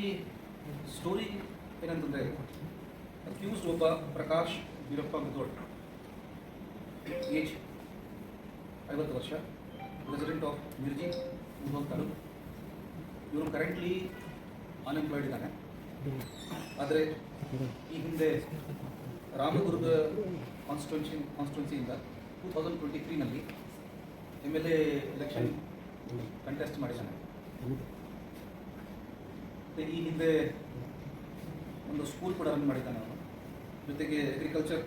ಈ ಸ್ಟೋರಿ ಏನಂತಂದರೆ ಅಕ್ಯೂಸ್ಡ್ ಒಬ್ಬ ಪ್ರಕಾಶ್ ವೀರಪ್ಪ ಮುದೋಳ್ ಏಜ್ ಐವತ್ತು ವರ್ಷ. ಪ್ರೆಸಿಡೆಂಟ್ ಆಫ್ ಮಿರ್ಜಿ ಮುದೋಳ್ ತಾಲೂಕು ಇವರು ಕರೆಂಟ್ಲಿ ಅನ್ಎಂಪ್ಲಾಯ್ಡ್ ಇದ್ದಾನೆ. ಆದರೆ ಈ ಹಿಂದೆ ರಾಮದುರ್ಗ ಕಾನ್ಸ್ಟಿಟ್ಯೂನ್ಸಿ ಕಾನ್ಸ್ಟಿಟ್ಯೂನ್ಸಿಯಿಂದ two thousand twenty ತ್ರೀನಲ್ಲಿ M L A election contest ಮಾಡಿದ್ದಾನೆ. ಈ ಹಿಂದೆ ಒಂದು ಸ್ಕೂಲ್ ಕೂಡ ರನ್ ಮಾಡಿದ್ದೆ ನಾನು ಜೊತೆಗೆ ಅಗ್ರಿಕಲ್ಚರ್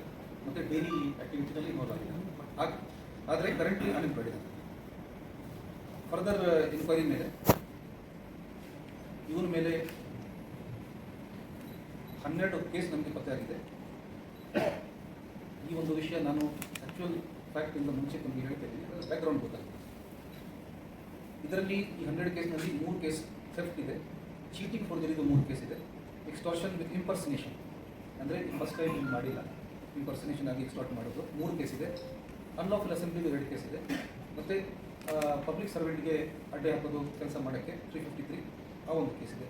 ಮತ್ತು ಡೈರಿ ಆ್ಯಕ್ಟಿವಿಟಿನಲ್ಲಿ ಇನ್ವಾಲ್ವ್ ಆಗಿದ್ದಾನೆ. ಹಾಗೆ, ಆದರೆ ಕರೆಂಟ್ಲಿ ಅನ್ಎಂಪ್ಲಾಯ್ಡ್ ಇದ್ದಾನೆ ಫರ್ದರ್ ಇನ್ಕ್ವೈರಿ ಮೇಲೆ, ಇವನ ಮೇಲೆ ಹನ್ನೆರಡು ಕೇಸ್ ನಮಗೆ ಪತ್ತೆಯಾಗಿದೆ ಈ ಒಂದು ವಿಷಯ ನಾನು ಆ್ಯಕ್ಚುಯಲ್ ಫ್ಯಾಕ್ಟಿಂದ ಮುಂಚೆ ನಮಗೆ ಹೇಳ್ತಾ ಇದ್ದೀನಿ. ಅದರ ಬ್ಯಾಕ್ಗ್ರೌಂಡ್ ಗೊತ್ತಾಗುತ್ತೆ. ಇದರಲ್ಲಿ ಈ ಹನ್ನೆರಡು ಕೇಸ್ನಲ್ಲಿ ಮೂರು ಕೇಸ್ ಥೆಫ್ಟ್ ಇದೆ. ಚೀಟಿಂಗ್ ಫೋರ್ಜರಿದು ಮೂರು ಕೇಸ್ ಇದೆ. ಎಕ್ಸ್ಟಾರ್ಷನ್ ವಿತ್ ಇಂಪರ್ಸನೇಷನ್ ಅಂದರೆ ಫಸ್ಟ್ ಟೈಮ್ ನೀವು ಮಾಡಿಲ್ಲ. ಇಂಪರ್ಸನೇಷನ್ ಆಗಿ ಎಕ್ಸ್ಟಾರ್ಟ್ ಮಾಡೋದು. ಮೂರು ಕೇಸ್ ಇದೆ. ಅನ್ಲಾಫುಲ್ ಅಸೆಂಬ್ಲಿದು ಎರಡು ಕೇಸ್ ಇದೆ. ಮತ್ತು ಪಬ್ಲಿಕ್ ಸರ್ವೆಂಟ್ಗೆ ಅಡ್ಡೆ ಹಾಕೋದು ಕೆಲಸ ಮಾಡೋಕ್ಕೆ ತ್ರೀ ಫಿಫ್ಟಿ ತ್ರೀ ಆ ಒಂದು ಕೇಸ್ ಇದೆ.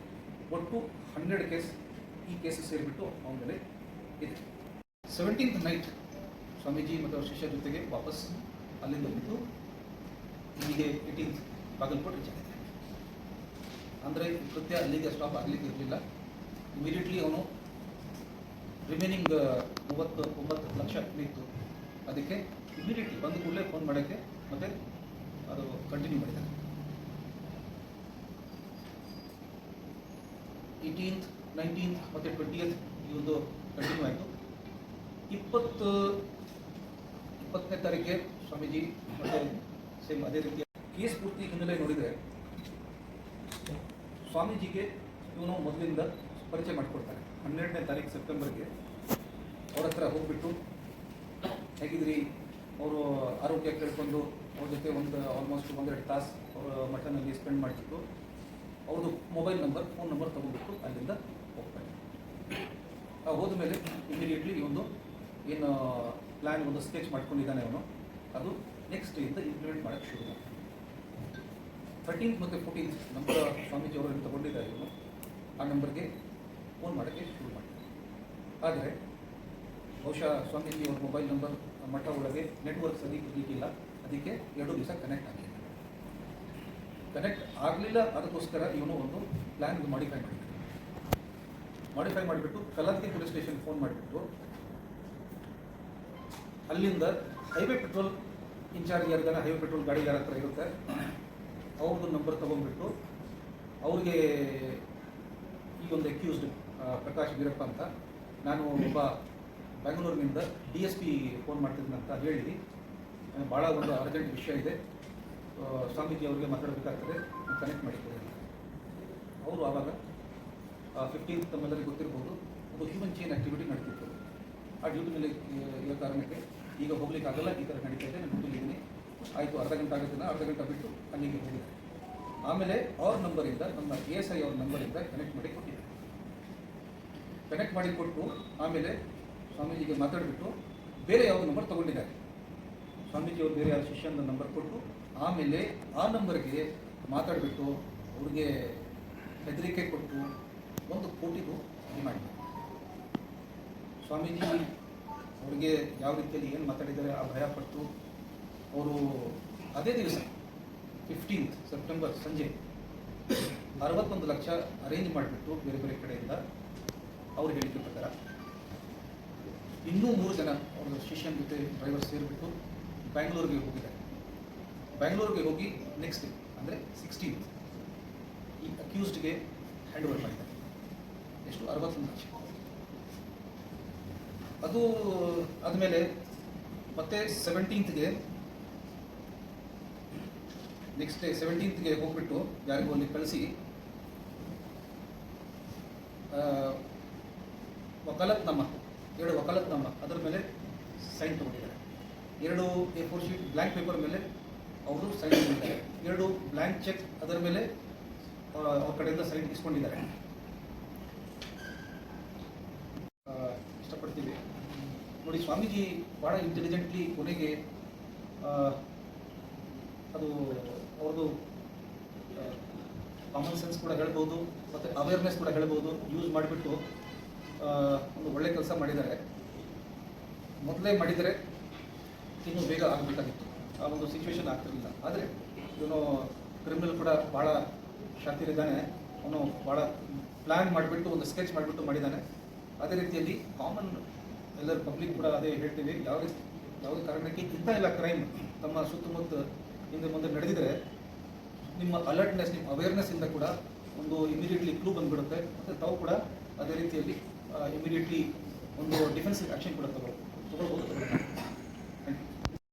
ಒಟ್ಟು ಹನ್ನೆರಡು ಕೇಸ್ ಈ ಕೇಸಸ್ ಸೇರಿಬಿಟ್ಟು ಅವನ ಮೇಲೆ ಇದೆ. ಸೆವೆಂಟೀನ್ತ್ ನೈಟ್ ಸ್ವಾಮೀಜಿ ಮತ್ತು ಅವರ ಶಿಷ್ಯ ಜೊತೆಗೆ ವಾಪಸ್ ಅಲ್ಲಿಂದ ಬಂದು ಇಲ್ಲಿಗೆ ಏಯ್ಟೀನ್ತ್ ಬಾಗಲ್ಕೋಟ್ ಅಂದರೆ ಕೃತ್ಯ ಅಲ್ಲಿಗೆ ಸ್ಟಾಪ್ ಆಗಲಿಕ್ಕೆ ಇರಲಿಲ್ಲ. ಇಮಿಡಿಯೇಟ್ಲಿ ಅವನು ರಿಮೈನಿಂಗ್ ಮೂವತ್ತು, ಒಂಬತ್ತು ಲಕ್ಷ ಇತ್ತು. ಅದಕ್ಕೆ ಇಮಿಡಿಯೇಟ್ಲಿ ಬಂದ ಕೂಡಲೇ ಫೋನ್ ಮಾಡೋಕ್ಕೆ ಮತ್ತೆ ಅದು ಕಂಟಿನ್ಯೂ ಮಾಡಿದ್ದಾರೆ ಏಯ್ಟೀನ್ತ್ ನೈನ್ಟೀನ್ತ್ ಮತ್ತು ಟ್ವೆಂಟಿಯತ್ ಈ ಒಂದು ಕಂಟಿನ್ಯೂ ಆಯಿತು. ಇಪ್ಪತ್ತು, ಇಪ್ಪತ್ತನೇ ತಾರೀಕಿಗೆ ಸ್ವಾಮೀಜಿ ಮತ್ತೆ ಸೇಮ್ ಅದೇ ರೀತಿಯ ಕೇಸ್ ಪೂರ್ತಿ ಹಿನ್ನೆಲೆ ನೋಡಿದರೆ ಸ್ವಾಮೀಜಿಗೆ ಇವನು ಮೊದಲಿಂದ ಪರಿಚಯ ಮಾಡಿಕೊಡ್ತಾರೆ ಹನ್ನೆರಡನೇ ತಾರೀಕು ಸೆಪ್ಟೆಂಬರ್ಗೆ ಅವ್ರ ಹತ್ರ ಹೋಗ್ಬಿಟ್ಟು ಹೇಗಿದ್ರಿ? ಅವರು ಆರೋಗ್ಯ ಕೇಳ್ಕೊಂಡು ಅವ್ರ ಜೊತೆ ಒಂದು ಆಲ್ಮೋಸ್ಟ್ ಒಂದೆರಡು ತಾಸು ಅವರ ಮಠನಲ್ಲಿ ಸ್ಪೆಂಡ್ ಮಾಡಿಬಿಟ್ಟು ಅವರು ಮೊಬೈಲ್ ನಂಬರ್ ಫೋನ್ ನಂಬರ್ ತೊಗೊಂಡ್ಬಿಟ್ಟು ಅಲ್ಲಿಂದ ಹೋಗ್ತಾರೆ. ಆ ಹೋದ ಮೇಲೆ ಇಮಿಡಿಯೇಟ್ಲಿ ಇವನು ಏನು ಪ್ಲ್ಯಾನ್ ಒಂದು ಸ್ಕೆಚ್ ಮಾಡ್ಕೊಂಡಿದ್ದಾನೆ ಅವನು. ಅದು ನೆಕ್ಸ್ಟ್ ಇಂದ ಇಂಪ್ಲಿಮೆಂಟ್ ಮಾಡೋಕ್ಕೆ ಶುರು ಮಾಡ್ತಾನೆ. ಥರ್ಟೀನ್ತ್ ಮತ್ತು ಫೋರ್ಟೀನ್ತ್ ನಂಬರ್ ಅವರನ್ನು ತಗೊಂಡಿದ್ದ ಇವನು ಆ ನಂಬರ್ಗೆ ಫೋನ್ ಮಾಡೋಕ್ಕೆ ಶುರು ಮಾಡ್ತಾರೆ. ಆದರೆ ಬಹುಶಃ ಸ್ವಾಮೀಜಿ ಅವ್ರ ಮೊಬೈಲ್ ನಂಬರ್ ಮಠ ಒಳಗೆ ನೆಟ್ವರ್ಕ್ ಸರಿ ಇರಲಿಕ್ಕಿಲ್ಲ. ಅದಕ್ಕೆ ಎರಡು ದಿವಸ ಕನೆಕ್ಟ್ ಆಗಲಿಲ್ಲ ಕನೆಕ್ಟ್ ಆಗಲಿಲ್ಲ, ಅದಕ್ಕೋಸ್ಕರ ಇವನು ಒಂದು ಪ್ಲ್ಯಾನ್ ಮಾಡಿಫೈ ಮಾಡಿದ್ರು ಮಾಡಿಫೈ ಮಾಡಿಬಿಟ್ಟು ಕಲಂತಿ ಪೊಲೀಸ್ ಸ್ಟೇಷನ್ ಫೋನ್ ಮಾಡಿಬಿಟ್ಟು ಅಲ್ಲಿಂದ ಹೈವೇ ಪೆಟ್ರೋಲ್ ಇನ್ಚಾರ್ಜ್ ಯಾರಿಗಾರ ಹೈವೇ ಪೆಟ್ರೋಲ್ ಗಾಡಿ ಯಾರ ಹತ್ರ ಇರುತ್ತೆ ಅವ್ರದ್ದು ನಂಬರ್ ತೊಗೊಂಡ್ಬಿಟ್ಟು ಅವ್ರಿಗೆ ಈ ಒಂದು ಅಕ್ಯೂಸ್ಡ್ ಪ್ರಕಾಶ್ ವೀರಪ್ಪ ಅಂತ. ನಾನು ಒಬ್ಬ ಬೆಂಗಳೂರಿನಿಂದ ಡಿ ಎಸ್ ಪಿ ಫೋನ್ ಮಾಡ್ತಿದ್ದೀನಿ ಅಂತ ಹೇಳಿ ಭಾಳ ಒಂದು ಅರ್ಜೆಂಟ್ ವಿಷಯ ಇದೆ. ಸ್ವಾಮೀಜಿ ಅವರಿಗೆ ಮಾತಾಡಬೇಕಾಗ್ತದೆ. ಕನೆಕ್ಟ್ ಮಾಡಿದ್ದೇನೆ. ಅವರು ಆವಾಗ ಫಿಫ್ಟೀನ್ತ್ ತಮ್ಮೆಲ್ಲರಿಗೆ ಗೊತ್ತಿರ್ಬೋದು ಒಂದು ಹ್ಯೂಮನ್ ಚೈನ್ ಆ್ಯಕ್ಟಿವಿಟಿ ನಡೆದಿತ್ತು ಆ ಡ್ಯೂಟಿ ಮೇಲೆ ಇರೋ ಕಾರಣಕ್ಕೆ ಈಗ ಹೋಗ್ಲಿಕ್ಕೆ ಆಗಲ್ಲ ಈ ಥರ ನಡೀತಾ ಇದೆ. ನಾನು ಡ್ಯೂಟಿಲಿದ್ದೀನಿ ಆಯಿತು, ಅರ್ಧ ಗಂಟೆ ಆಗುತ್ತೆ ಅರ್ಧ ಗಂಟೆ ಬಿಟ್ಟು ಅಲ್ಲಿಗೆ ಹೋಗಿದ್ದಾರೆ ಆಮೇಲೆ ಅವ್ರ ನಂಬರಿಂದ, ನಮ್ಮ ಎ ಎಸ್ ಐ ಅವ್ರ ನಂಬರಿಂದ ಕನೆಕ್ಟ್ ಮಾಡಿ ಕೊಟ್ಟಿದ್ದಾರೆ ಕನೆಕ್ಟ್ ಮಾಡಿ ಕೊಟ್ಟು ಆಮೇಲೆ ಸ್ವಾಮೀಜಿಗೆ ಮಾತಾಡಿಬಿಟ್ಟು ಬೇರೆ ಯಾವ ನಂಬರ್ ತಗೊಂಡಿದ್ದಾರೆ ಸ್ವಾಮೀಜಿ ಅವರು ಬೇರೆ ಯಾವ ಶಿಷ್ಯನ ನಂಬರ್ ಕೊಟ್ಟು ಆಮೇಲೆ ಆ ನಂಬರ್ಗೆ ಮಾತಾಡಿಬಿಟ್ಟು ಅವ್ರಿಗೆ ಹೆದರಿಕೆ ಕೊಟ್ಟು ಒಂದು ಕೋಟಿಗೂ ಇದು ಮಾಡಿದ್ದಾರೆ. ಸ್ವಾಮೀಜಿ ಅವ್ರಿಗೆ ಯಾವ ರೀತಿಯಲ್ಲಿ ಏನು ಮಾತಾಡಿದ್ದಾರೆ, ಆ ಭಯ ಪಟ್ಟು ಅವರು ಅದೇ ದಿವಸ ಫಿಫ್ಟೀನ್ತ್ ಸೆಪ್ಟೆಂಬರ್ ಸಂಜೆ. ಅರವತ್ತೊಂದು ಲಕ್ಷ ಅರೇಂಜ್ ಮಾಡಿಬಿಟ್ಟು ಬೇರೆ ಬೇರೆ ಕಡೆಯಿಂದ ಅವ್ರು ಹೇಳಿಕೆ ಪ್ರಕಾರ ಇನ್ನೂ ಮೂರು ಜನ ಅವ್ರ ಶಿಷ್ಯನ ಜೊತೆ ಡ್ರೈವರ್ ಸೇರಿಬಿಟ್ಟು ಬ್ಯಾಂಗ್ಳೂರಿಗೆ ಹೋಗಿದ್ದಾರೆ ಬ್ಯಾಂಗ್ಳೂರಿಗೆ ಹೋಗಿ ನೆಕ್ಸ್ಟ್ ಡೇ ಅಂದರೆ ಸಿಕ್ಸ್ಟೀನ್ತ್ ಈ ಅಕ್ಯೂಸ್ಡ್ಗೆ ಹ್ಯಾಂಡ್ ಓವರ್ ಮಾಡಿದ್ದಾರೆ. ಎಷ್ಟು? ಅರವತ್ತೊಂದು ಲಕ್ಷ. ಅದು ಆದಮೇಲೆ ಮತ್ತೆ ಸೆವೆಂಟೀನ್ತ್ಗೆ ನೆಕ್ಸ್ಟ್ ಡೇ ಸೆವೆಂಟೀನ್ತ್ಗೆ ಹೋಗ್ಬಿಟ್ಟು ಯಾರಿಗೂ ಅಲ್ಲಿ ಕಳಿಸಿ ವಕಾಲತ್ನಾಮ ಎರಡು ವಕಾಲತ್ನಾಮ ಅದರ ಮೇಲೆ ಸೈನ್ ತೊಗೊಂಡಿದ್ದಾರೆ. ಎರಡು A four sheet blank paper ಮೇಲೆ ಅವರು ಸೈನ್ ತೊಗೊಂಡಿದ್ದಾರೆ. ಎರಡು ಬ್ಲ್ಯಾಂಕ್ ಚೆಕ್ ಅದರ ಮೇಲೆ ಅವ್ರ ಕಡೆಯಿಂದ ಸೈನ್ ಇಸ್ಕೊಂಡಿದ್ದಾರೆ. ಇಷ್ಟಪಡ್ತೀವಿ ನೋಡಿ, ಸ್ವಾಮೀಜಿ ಭಾಳ ಇಂಟೆಲಿಜೆಂಟ್ಲಿ ಕೊನೆಗೆ ಅದು ಅವ್ರದ್ದು ಕಾಮನ್ ಸೆನ್ಸ್ ಕೂಡ ಹೇಳ್ಬೋದು, ಮತ್ತು ಅವೇರ್ನೆಸ್ ಕೂಡ ಹೇಳ್ಬೋದು ಯೂಸ್ ಮಾಡಿಬಿಟ್ಟು ಒಂದು ಒಳ್ಳೆ ಕೆಲಸ ಮಾಡಿದ್ದಾರೆ. ಮೊದಲೇ ಮಾಡಿದರೆ ಇನ್ನೂ ಬೇಗ ಆಗಬೇಕಾಗಿತ್ತು. ಆ ಒಂದು ಸಿಚುವೇಶನ್ ಆಗ್ತಿರಲಿಲ್ಲ. ಆದರೆ, ಇವನು ಕ್ರಿಮಿನಲ್ ಕೂಡ ಭಾಳ ಶಾತಿರಿದ್ದಾನೆ ಅವನು ಭಾಳ ಪ್ಲ್ಯಾನ್ ಮಾಡಿಬಿಟ್ಟು, ಒಂದು ಸ್ಕೆಚ್ ಮಾಡಿಬಿಟ್ಟು ಮಾಡಿದ್ದಾನೆ. ಅದೇ ರೀತಿಯಲ್ಲಿ ಕಾಮನ್ ಎಲ್ಲರ ಪಬ್ಲಿಕ್ ಕೂಡ ಅದೇ ಹೇಳ್ತೀವಿ. ಯಾವುದೇ ಯಾವುದೇ ಕಾರಣಕ್ಕೆ ಇಂಥ ಇಲ್ಲ ಕ್ರೈಮ್ ತಮ್ಮ ಸುತ್ತಮುತ್ತ ಹಿಂದೆ ಮುಂದೆ ನಡೆದಿದ್ರೆ ನಿಮ್ಮ ಅಲರ್ಟ್ನೆಸ್ ನಿಮ್ಮ ಅವೇರ್ನೆಸ್ ಇಂದ ಕೂಡ ಒಂದು ಇಮಿಡಿಯೇಟ್ಲಿ ಕ್ಲೂ ಬಂದ್ಬಿಡುತ್ತೆ. ಮತ್ತು ತಾವು ಕೂಡ ಅದೇ ರೀತಿಯಲ್ಲಿ ಇಮಿಡಿಯೇಟ್ಲಿ ಒಂದು ಡಿಫೆನ್ಸಿವ್ ಆ್ಯಕ್ಷನ್ ಕೂಡ ತಗೋ ತಗೊಳ್ಬೋದು